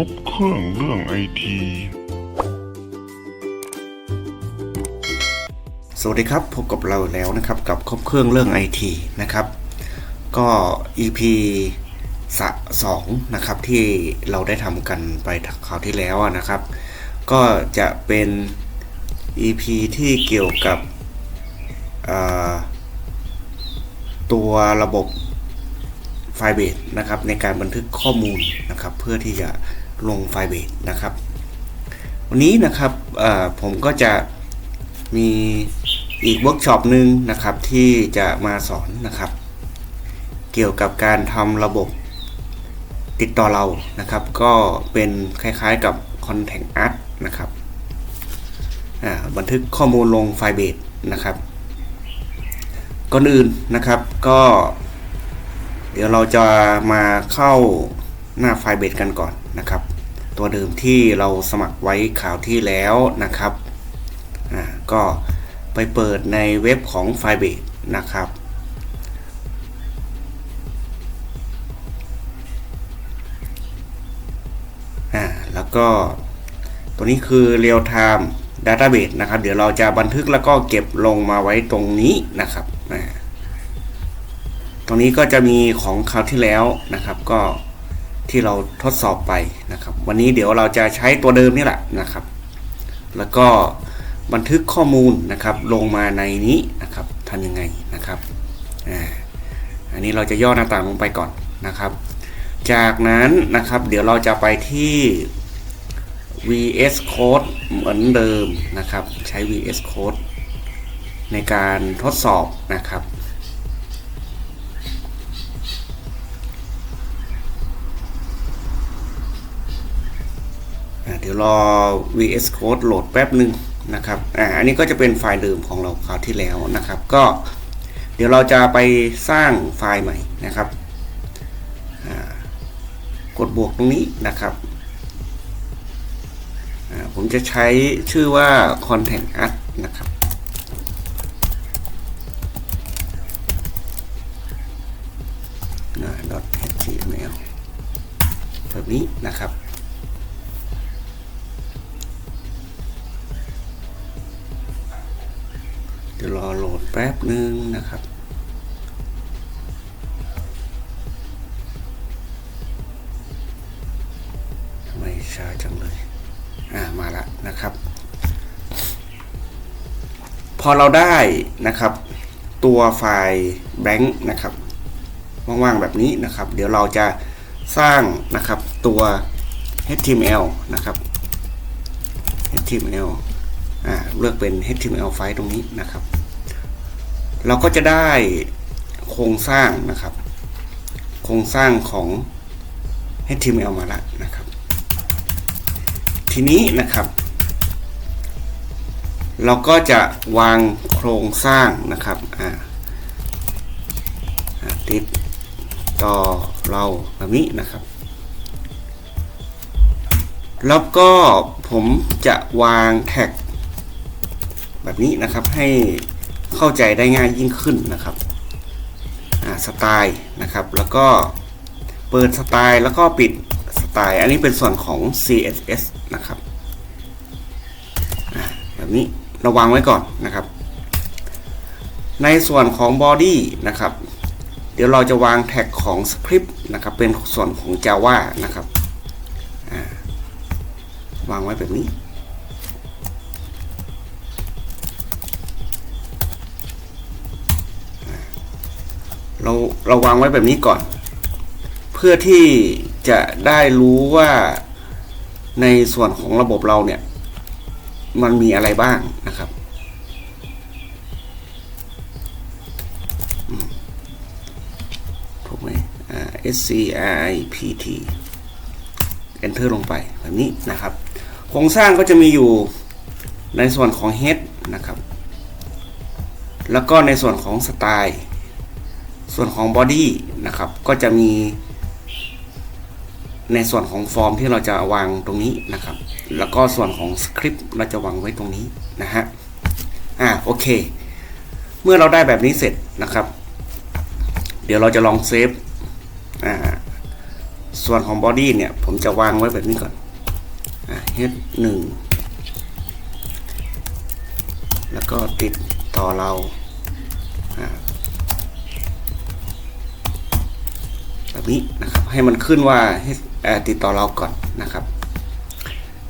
ครบเครื่องเรื่องไอทีสวัสดีครับ พบกับเราแล้วนะครับกับครบเครื่องเรื่องไอทีนะครับ ก็ EP สะสองนะครับที่เราได้ทำกันไปคราวที่แล้วนะครับ ก็จะเป็น EP ที่เกี่ยวกับตัวระบบไฟเบสนะครับในการบันทึกข้อมูลนะครับ เพื่อที่จะ ลงไฟเบสนะครับ วันนี้นะครับผมก็จะมีอีกเวิร์กช็อปหนึ่งนะครับที่จะมาสอนนะครับ เกี่ยวกับการทำระบบติดต่อเรานะครับ ก็เป็นคล้ายๆกับ Contact Art นะครับบันทึกข้อมูลลงไฟเบสนะครับก่อนอื่นนะครับก็ เดี๋ยวเราจะมาเข้าหน้าไฟเบสกันก่อน นะครับ ตัวเดิมที่เราสมัครไว้ข่าวที่แล้วนะครับอ่าก็ไปเปิดในเว็บของไฟล์เบสนะครับอ่าแล้วก็ตัวนี้คือ real time database นะครับ เดี๋ยวเราจะบันทึกแล้วก็เก็บลงมาไว้ตรงนี้นะครับอ่าตรงนี้ก็จะมีของคราวที่แล้วนะครับ ก็ ที่เราทดสอบไปนะครับ วันนี้เดี๋ยวเราจะใช้ตัวเดิมนี่แหละนะครับ แล้วก็บันทึกข้อมูลนะครับลงมาในนี้นะครับทำยังไงนะครับอันนี้เราจะย่อหน้าต่างลงไปก่อนนะครับ จากนั้นนะครับเดี๋ยวเราจะไปที่ VS Code เหมือนเดิมนะครับ ใช้ VS Code ในการทดสอบนะครับ ดี๋ยวรอ VS Code โหลดแป๊บหนึ่งนะครับอ่าอันนี้ก็จะเป็นไฟล์เดิมของเราคราวที่แล้วนะครับ ก็เดี๋ยวเราจะไปสร้างไฟล์ใหม่นะครับอ่ากดบวกตรงนี้นะครับอ่าผมจะใช้ชื่อว่า content art นะครับนะ .html แบบนี้นะครับ เดี๋ยวรอโหลดแป๊บนึงนะครับทำไมช้าจังเลย อ่ามาละนะครับ พอเราได้นะครับ ตัวไฟล์แบงค์นะครับว่างๆแบบนี้นะครับ เดี๋ยวเราจะสร้างนะครับตัว HTML นะครับ HTML เลือกเป็น HTML ไฟล์ตรงนี้นะครับ เราก็จะได้โครงสร้างนะครับ โครงสร้างของ HTML มาล้วนะครับ ทีนี้นะครับ เราก็จะวางโครงสร้างนะครับอ่าติดต่อเราแบบนี้นะครับ แล้วก็ผมจะวางแท็ก แบบนี้นะครับให้เข้าใจได้ง่ายยิ่งขึ้นนะครับสไตล์นะครับ แล้วก็เปิดสไตล์แล้วก็ปิดสไตล์ อันนี้เป็นส่วนของ CSS นะครับแบบนี้ระวังไว้ก่อนนะครับ ในส่วนของ body นะครับ เดี๋ยวเราจะวางแท็กของสคริปต์นะครับ เป็นส่วนของ Java นะครับวางไว้แบบนี้ เราวางไว้แบบนี้ก่อน เพื่อที่จะได้รู้ว่าในส่วนของระบบเราเนี่ย มันมีอะไรบ้างนะครับถูกไหมอ่า S C I P T enter ลงไปแบบนี้นะครับ โครงสร้างก็จะมีอยู่ในส่วนของ head นะครับ แล้วก็ในส่วนของสไตล์ ส่วนของ body นะครับก็จะมี ในส่วนของฟอร์มที่เราจะวางตรงนี้นะครับ แล้วก็ส่วนของสคริปต์เราจะวางไว้ตรงนี้นะฮะอ่าโอเค เมื่อเราได้แบบนี้เสร็จนะครับ เดี๋ยวเราจะลองเซฟอ่าส่วนของบอดี้เนี่ยผมจะวางไว้แบบนี้ก่อนอะ h หนึ่งแล้วก็ติดต่อเราอะ นี้นะครับ ให้มันขึ้นว่า H เอ่อติดต่อเราก่อนนะครับ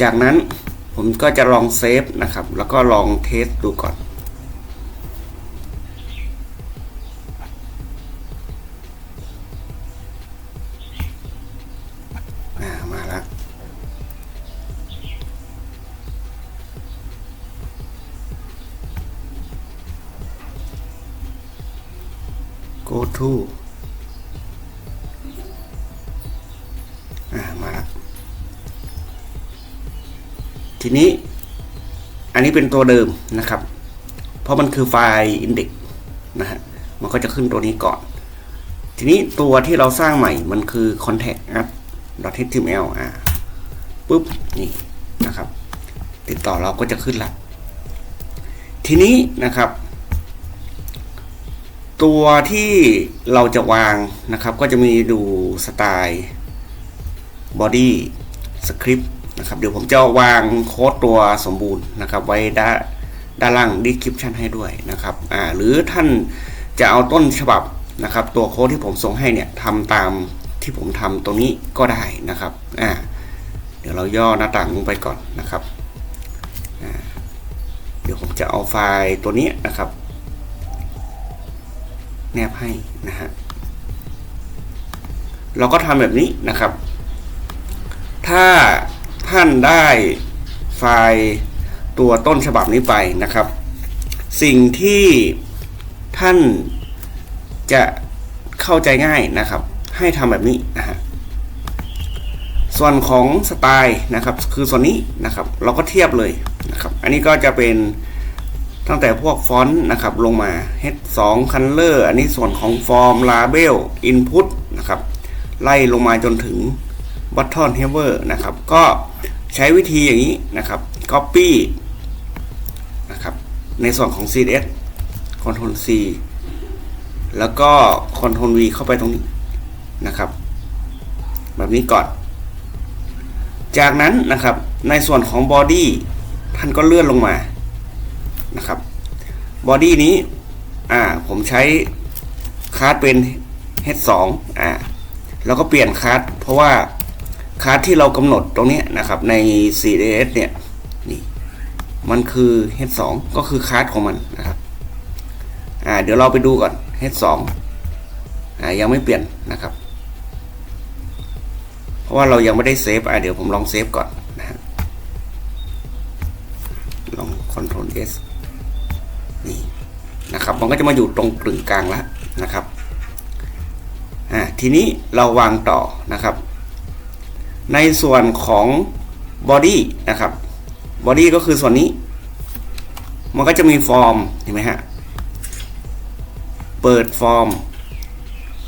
จากนั้นผมก็จะลองเซฟนะครับ แล้วก็ลองเทสดูก่อนอ่ามาแล้ว go to ทีนี้อันนี้เป็นตัวเดิมนะครับ เพราะมันคือไฟล์ index นะฮะมันก็จะขึ้นตัวนี้ก่อน ทีนี้ตัวที่เราสร้างใหม่มันคือ contact app html อ่าปุ๊บนี่นะครับ ติดต่อเราก็จะขึ้นละทีนี้นะครับ ตัวที่เราจะวางนะครับ ก็จะมีดูสไตล์ body script นะครับเดี๋ยวผมจะวางโค้ดตัวสมบูรณ์นะครับ ไว้ด้านด้านล่าง description ให้ด้วยนะครับอ่าหรือท่านจะเอาต้นฉบับนะครับ ตัวโค้ดที่ผมส่งให้เนี่ยทำตามที่ผมทำตรงนี้ก็ได้นะครับอ่าเดี๋ยวเราย่อหน้าต่างลงไปก่อนนะครับอ่าเดี๋ยวผมจะเอาไฟล์ตัวนี้นะครับ แนบให้นะฮะเราก็ทำแบบนี้นะครับ ถ้า ท่านได้ไฟล์ตัวต้นฉบับนี้ไปนะครับ สิ่งที่ท่านจะเข้าใจง่ายนะครับ ให้ทำแบบนี้นะฮะส่วนของสไตล์นะครับคือส่วนนี้นะครับ เราก็เทียบเลยนะครับ อันนี้ก็จะเป็นตั้งแต่พวกฟอนต์นะครับลงมา H2 Color อันนี้ส่วนของฟอร์ม Label Input นะครับ ไล่ลงมาจนถึง Button Header นะครับ ก็ใช้วิธีอย่างนี้นะครับ Copy นะครับ ในส่วนของ CSS Ctrl C แล้วก็ Ctrl V เข้าไปตรงนี้นะครับ แบบนี้ก่อน จากนั้นนะครับในส่วนของ Body ท่านก็เลื่อนลงมานะครับ Body นี้อ่าผมใช้คาร์ดเป็น H2 อ่าแล้วก็เปลี่ยนคาร์ดเพราะว่า คาร์ดที่เรากำหนดตรงนี้นะครับใน CSS เนี่ยนี่มันคือ H2 ก็คือคาร์ดของมันนะครับอ่าเดี๋ยวเราไปดูก่อน H2 อ่ายังไม่เปลี่ยนนะครับ เพราะว่าเรายังไม่ได้เซฟอ่าเดี๋ยวผมลองเซฟก่อนนะลอง Ctrl S นี่นะครับมันก็จะมาอยู่ตรงกึ่งกลางแล้วนะครับอ่าทีนี้เราวางต่อนะครับ ในส่วนของ body นะครับ body ก็คือส่วนนี้ มันก็จะมีฟอร์มเห็นไหมฮะ เปิดฟอร์ม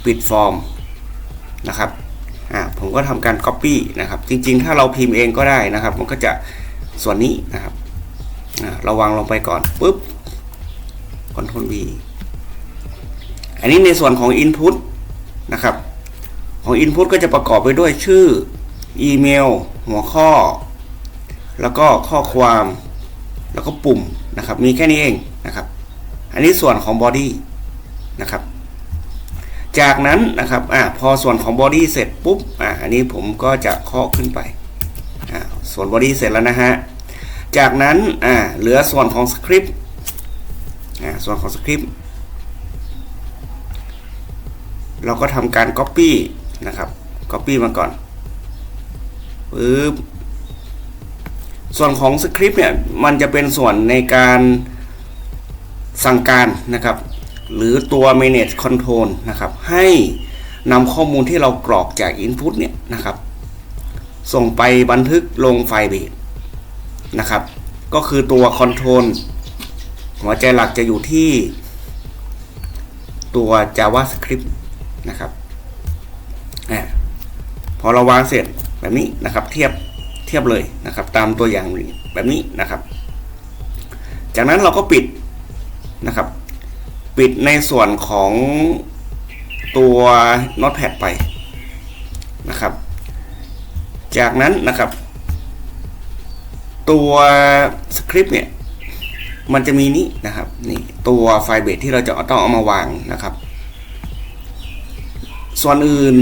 ปิดฟอร์มนะครับ อ่า ผมก็ทำการ copy นะครับ จริง ๆ ถ้าเราพิมพ์เองก็ได้นะครับ มันก็จะส่วนนี้นะครับ อ่า เราวางลงไปก่อนปุ๊บ Ctrl V อันนี้ในส่วนของ Input นะครับ ของ Input ก็จะประกอบไปด้วยชื่อ อีเมล หัวข้อ แล้วก็ข้อความ แล้วก็ปุ่มนะครับ มีแค่นี้เองนะครับ อันนี้ส่วนของ Body นะครับ จากนั้นนะครับอ่าพอส่วนของ Body เสร็จปุ๊บอ่าอันนี้ผมก็จะเคาะขึ้นไปอ่าส่วน Body เสร็จแล้วนะฮะ จากนั้นอ่าเหลือส่วนของ Script อ่าส่วนของ Script เราก็ทำการ Copy นะครับ Copy มาก่อน ปึ๊บส่วนของ Script เนี่ยมันจะเป็นส่วนในการสั่งการนะครับ หรือตัว manage control นะครับ ให้นำข้อมูลที่เรากรอกจาก input เนี่ยนะครับ ส่งไปบันทึกลงไฟล์เบสนะครับ ก็คือตัว control หัวใจหลักจะอยู่ที่ตัว JavaScript นะครับ พอเราวางเสร็จ แบบนี้นะครับเทียบเทียบเลยนะครับ ตามตัวอย่างแบบนี้นะครับ จากนั้นเราก็ปิดนะครับ ปิดในส่วนของตัว Notepad ไปนะครับ จากนั้นนะครับ ตัวสคริปต์เนี่ยมันจะมีนี้นะครับนี่ตัวไฟล์เบสที่เราจะต้องเอามาวางนะครับ ส่วนอื่น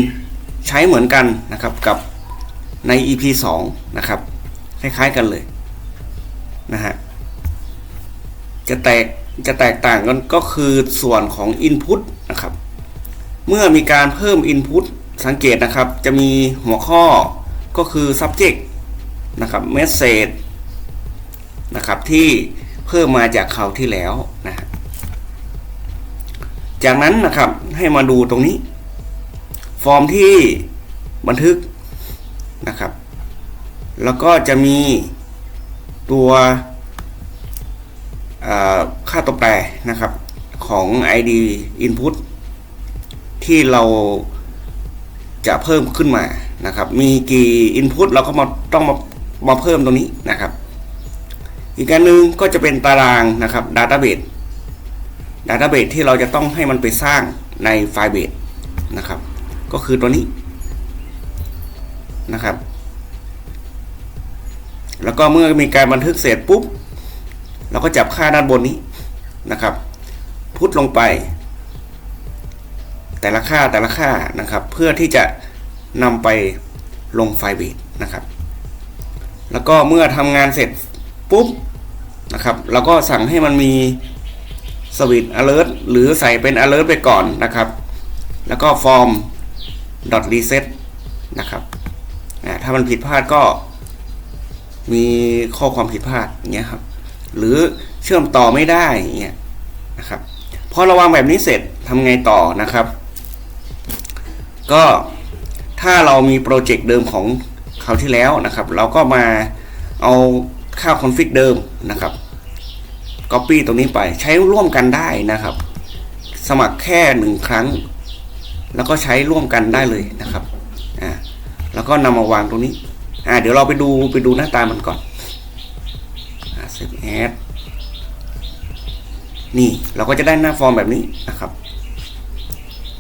ใช้เหมือนกันนะครับกับ ใน EP 2 นะครับ คล้ายๆกันเลยนะฮะจะแตกจะแตกต่างกันก็คือส่วนของ Input นะครับ เมื่อมีการเพิ่ม Input สังเกตนะครับ จะมีหัวข้อก็คือ subject นะครับ message นะครับที่เพิ่มมาจากคราวที่แล้วนะฮะจากนั้นนะครับให้มาดูตรงนี้ ฟอร์มที่บันทึก นะครับ แล้วก็จะมีตัวค่าตัวแปรนะครับของ ID input ที่เราจะเพิ่มขึ้นมานะครับ มีกี่ input เราก็มาต้องมามาเพิ่มตรงนี้นะครับ อีกอันหนึ่งก็จะเป็นตารางนะครับ database database ที่เราจะต้องให้มันไปสร้างในไฟล์เบสนะครับ ก็คือตัวนี้ นะครับ แล้วก็เมื่อมีการบันทึกเสร็จปุ๊บ เราก็จับค่าด้านบนนี้นะครับ พุทลงไป แต่ละค่าแต่ละค่านะครับ เพื่อที่จะนำไปลงไฟล์เบสนะครับ แล้วก็เมื่อทำงานเสร็จปุ๊บนะครับเราก็สั่งให้มันมีสวิต alert หรือใส่เป็น alert ไปก่อนนะครับ แล้วก็ฟอร์ม dot reset นะครับ อ่าถ้ามันผิดพลาดก็มีข้อความผิดพลาดอย่างเงี้ยครับ หรือเชื่อมต่อไม่ได้อย่างเงี้ยนะครับพอเระวางแบบนี้เสร็จทำไงต่อนะครับ ก็ถ้าเรามีโปรเจกต์เดิมของคราวที่แล้วนะครับ เราก็มาเอาค่าคอนฟิกเดิมนะครับ Copy ตรงนี้ไปใช้ร่วมกันได้นะครับ สมัครแค่หนึ่งครั้ง แล้วก็ใช้ร่วมกันได้เลยนะครับ แล้วก็นำมาวางตรงนี้อ่าเดี๋ยวเราไปดูไปดูหน้าตามันก่อนอ่า Save As นี่เราก็จะได้หน้าฟอร์มแบบนี้นะครับ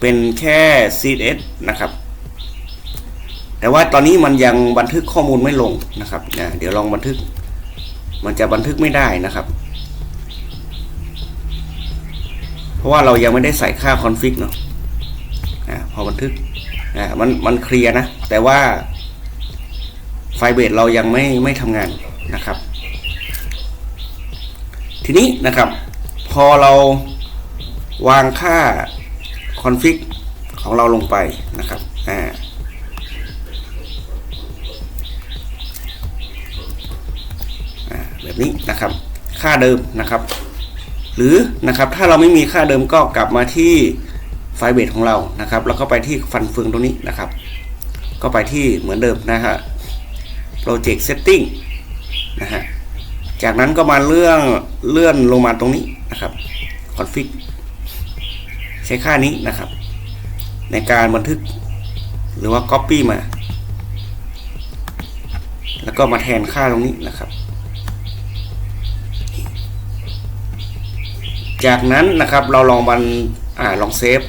เป็นแค่ CSS นะครับ แต่ว่าตอนนี้มันยังบันทึกข้อมูลไม่ลงนะครับอ่าเดี๋ยวลองบันทึก มันจะบันทึกไม่ได้นะครับ เพราะว่าเรายังไม่ได้ใส่ค่าคอนฟิกเนาะอ่าพอบันทึกอ่ามันมันเคลียร์นะ แต่ว่าไฟเบสเรายังไม่ไม่ทำงานนะครับ ทีนี้นะครับ พอเราวางค่าคอนฟิกของเราลงไปนะครับอ่าแบบนี้นะครับ ค่าเดิมนะครับ หรือนะครับถ้าเราไม่มีค่าเดิมก็กลับมาที่ไฟเบสของเรานะครับ แล้วก็ไปที่ฟันเฟืองตรงนี้นะครับ ก็ไปที่เหมือนเดิมนะฮะ project setting นะฮะ จากนั้นก็มาเลื่อนเลื่อนลงมาตรงนี้นะครับ config ใช้ค่านี้นะครับ ในการบันทึกหรือว่า copy มา แล้วก็มาแทนค่าตรงนี้นะครับ จากนั้นนะครับเราลองบันอ่าลองเซฟ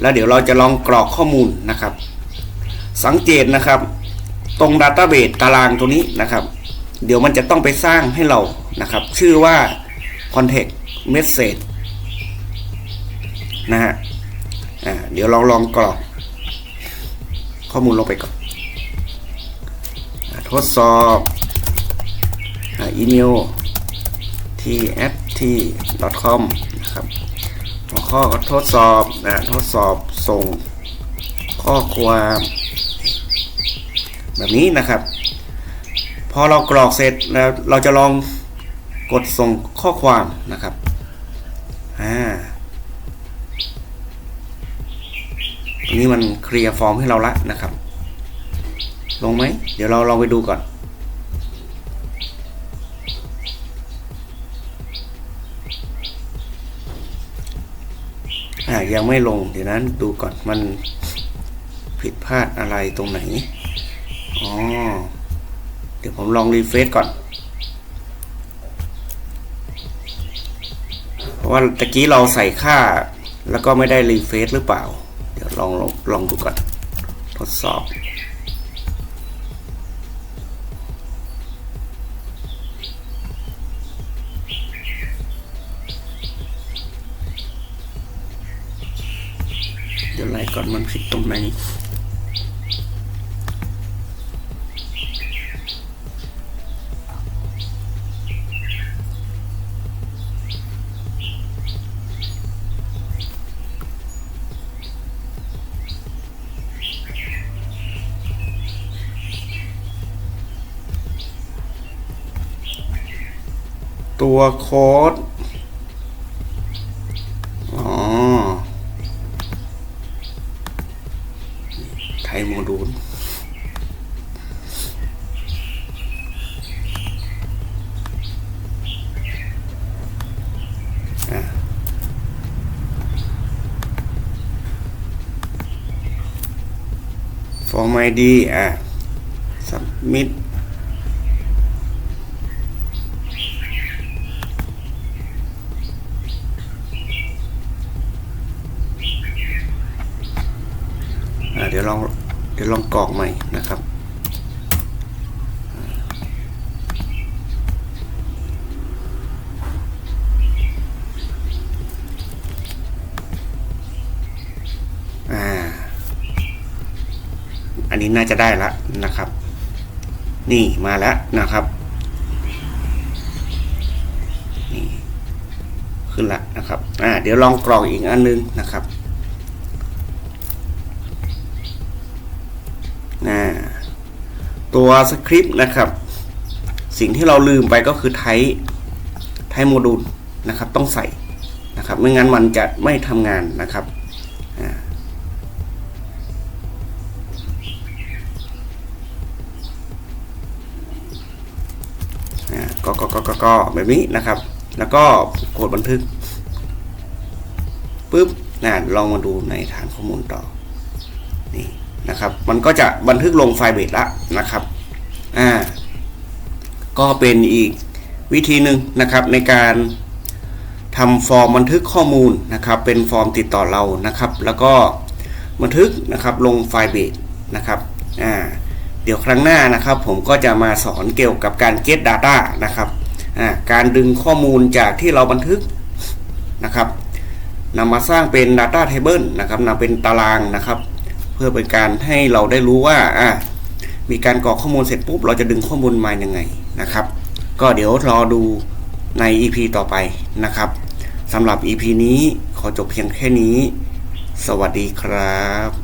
แล้วเดี๋ยวเราจะลองกรอกข้อมูลนะครับ สังเกตนะครับ ตรง Database ตารางตัวนี้นะครับ เดี๋ยวมันจะต้องไปสร้างให้เรานะครับ ชื่อว่า context message นะฮะเดี๋ยวเราลองกรอกข้อมูลลงไปก่อนทดสอบอีเมลที่ t com นะครับหัวข้อทดสอบทดสอบส่งข้อความ แบบนี้นะครับ พอเรากรอกเสร็จแล้วเราจะลองกดส่งข้อความนะครับอ่าตรงนี้มันเคลียร์ฟอร์มให้เราละนะครับ ลงไหม เดี๋ยวเราลองไปดูก่อนอ่ายังไม่ลง เดี๋ยวนั้นดูก่อนมันผิดพลาดอะไรตรงไหน เดี๋ยวผมลองรีเฟรชก่อน เพราะว่าตะกี้เราใส่ค่า แล้วก็ไม่ได้รีเฟรชหรือเปล่า เดี๋ยวลองลองลองดูก่อน ทดสอบเดี๋ยวไรก่อนมันผิดตรงไหน ตัวโค้ดอ๋อไทยโมดูลอะ form ID อะ submit อะเดี๋ยวลอง เดี๋ยวลองกรอกใหม่นะครับอ่าอันนี้น่าจะได้แล้วนะครับ นี่มาแล้วนะครับนี่ขึ้นละนะครับ อ่า เดี๋ยวลองกรอกอีกอันนึงนะครับ อ่า ตัวสคริปต์นะครับ สิ่งที่เราลืมไปก็คือไทป์ไทป์โมดูลนะครับ ต้องใส่นะครับ ไม่งั้นมันจะไม่ทำงานนะครับอ่าก็ก็ก็ก็ก็แบบนี้นะครับ แล้วก็กดบันทึกปุ๊บนะลองมาดูในฐานข้อมูลต่อนี่นะครับ มันก็จะบันทึกลงไฟล์เบสละนะครับ อ่าก็เป็นอีกวิธีหนึ่งนะครับในการทำฟอร์มบันทึกข้อมูลนะครับ เป็นฟอร์มติดต่อเรานะครับ แล้วก็บันทึกนะครับลงไฟล์เบสนะครับอ่าเดี๋ยวครั้งหน้านะครับ ผมก็จะมาสอนเกี่ยวกับการ get data นะครับอ่าการดึงข้อมูลจากที่เราบันทึกนะครับนำมาสร้างเป็น data table นะครับนำเป็นตารางนะครับ เพื่อเป็นการให้เราได้รู้ว่าอะ มีการกรอกข้อมูลเสร็จปุ๊บเราจะดึงข้อมูลมายังไงนะครับ ก็เดี๋ยวรอดูใน EP ต่อไปนะครับสำหรับ EP นี้ขอจบเพียงแค่นี้ สวัสดีครับ